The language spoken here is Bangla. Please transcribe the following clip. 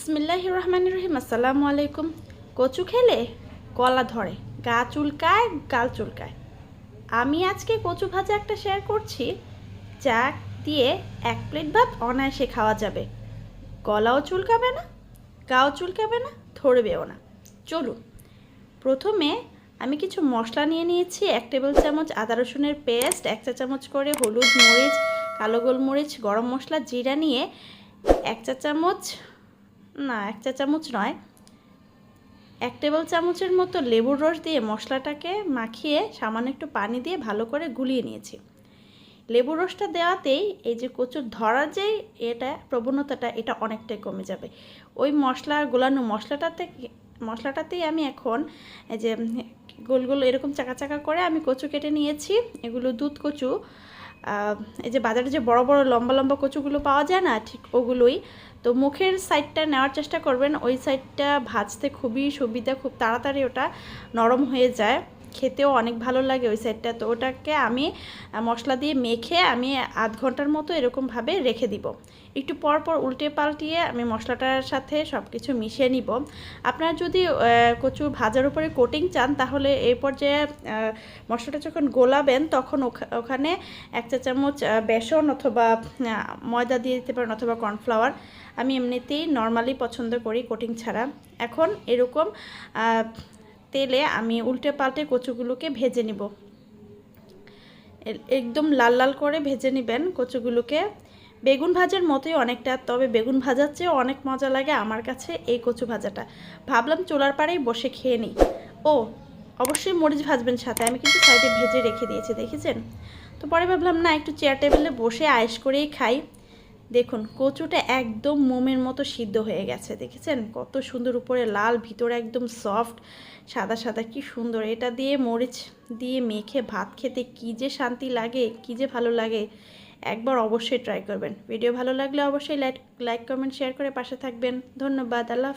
বিসমিল্লাহ রহমান রহিম আসসালামু আলাইকুম কচু খেলে কলা ধরে, গা চুলকায়, গাল চুলকায়। আমি আজকে কচু ভাজা একটা শেয়ার করছি, যা দিয়ে এক প্লেট ভাত অনায়াসে খাওয়া যাবে। গলাও চুলকাবে না, গাও চুলকাবে না, ধরবেও না। চলুন, প্রথমে আমি কিছু মশলা নিয়ে নিয়েছি, এক টেবিল চামচ আদা রসুনের পেস্ট এক চা চামচ করে হলুদ মরিচ, কালো গোলমরিচ, গরম মশলা, জিরা নিয়ে এক চা চামচ না এক চা চামচ নয়। এক টেবিল চামচের মতো লেবুর রস দিয়ে মশলাটাকে মাখিয়ে সামান্য একটু পানি দিয়ে ভালো করে গুলিয়ে নিয়েছি। লেবুর রসটা দেওয়াতেই এই যে কচুর ধরার যে এটা, প্রবণতাটা, এটা অনেকটাই কমে যাবে। ওই মশলা, গোলানো মশলাটাতে মশলাটাতেই আমি এখন এই যে গোল গোল এরকম চাকা চাকা করে আমি কচু কেটে নিয়েছি। এগুলো দুধ কচু এই যে বাজারে যে বড় বড় লম্বা লম্বা কচুগুলো পাওয়া যায় না, ঠিক ওগুলোই। তো মুখের সাইডটা নেওয়ার চেষ্টা করবেন, ওই সাইডটা ভাজতে খুবই সুবিধা, খুব তাড়াতাড়ি ওটা নরম হয়ে যায়। খেতেও অনেক ভালো লাগে ওই সাইডটা তো ওটাকে আমি মশলা দিয়ে মেখে আমি আধ ঘণ্টার মতো এরকমভাবে রেখে দিব। একটু পর পর উল্টে পাল্টিয়ে আমি মশলাটার সাথে সব কিছু মিশিয়ে নিব। আপনারা যদি কচু ভাজার উপরে কোটিং চান, তাহলে এই পর্যায়ে মশলাটা যখন গোলাবেন, তখন ওখা- ওখানে এক চা চামচ বেসন অথবা ময়দা দিয়ে দিতে পারেন অথবা কর্নফ্লাওয়ার আমি এমনিতেই নর্মালি পছন্দ করি কোটিং ছাড়া। এখন এরকম তেলে আমি উল্টে পাল্টে কচুগুলোকে ভেজে নিব। একদম লাল লাল করে ভেজে নেবেন কচুগুলোকে। বেগুন ভাজার মতোই অনেকটা, তবে বেগুন ভাজার চেয়েও অনেক মজা লাগে আমার কাছে এই কচু ভাজাটা। ভাবলাম চুলার পাড়েই বসে খেয়ে নিই। ও, অবশ্যই মরিচ ভাজবেন সাথে, আমি কিন্তু সাইডে ভেজে রেখে দিয়েছি, দেখেছেন? তো পরে ভাবলাম, না, একটু চেয়ার টেবিলে বসে আয়েস করেই খাই। দেখুন, কচুটা একদম মোমের মতো সিদ্ধ হয়ে গেছে, দেখেছেন? কত সুন্দর উপরে লাল, ভিতরে একদম সফট সাদা সাদা, কি সুন্দর। এটা দিয়ে মরিচ দিয়ে মেখে ভাত খেতে কী যে শান্তি লাগে, কী যে ভালো লাগে, একবার অবশ্যই ট্রাই করবেন। ভিডিও ভালো লাগলে অবশ্যই লাইক লাইক কমেন্ট শেয়ার করে পাশে থাকবেন। ধন্যবাদ, আল্লাহ।